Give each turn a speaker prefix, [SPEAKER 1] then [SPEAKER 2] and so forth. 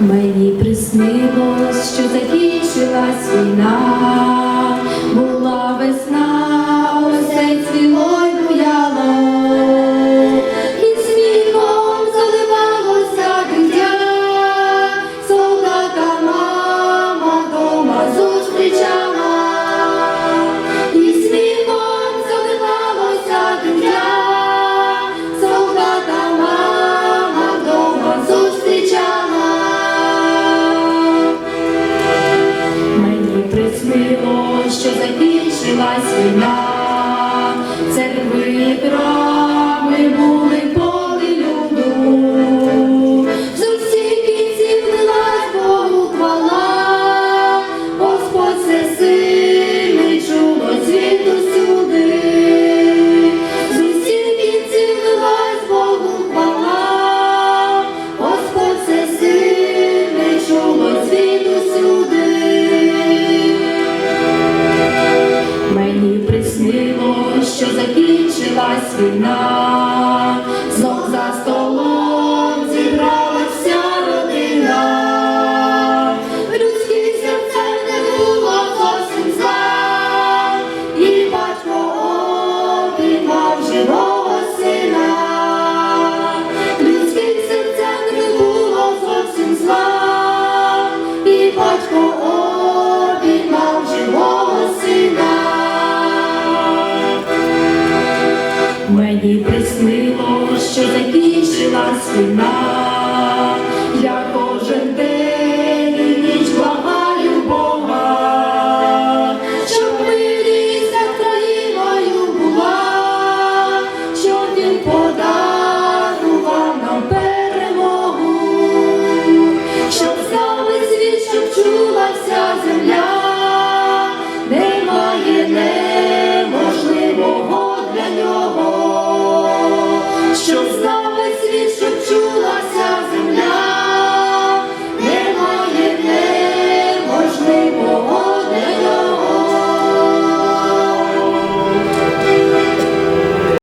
[SPEAKER 1] мені приснилось, що закінчилась війна. Закінчилась війна, церкви і що закінчилась війна, знов за столом зібралася родина, в людських не було зовсім зла, і батько обіймав живого мені приснило, що закінчила війна, я кожен день і ніч благаю Бога, щоб милість за країною була, щоб він подарував нам перемогу, щоб саме світ, щоб чула вся земля, немає неможливого.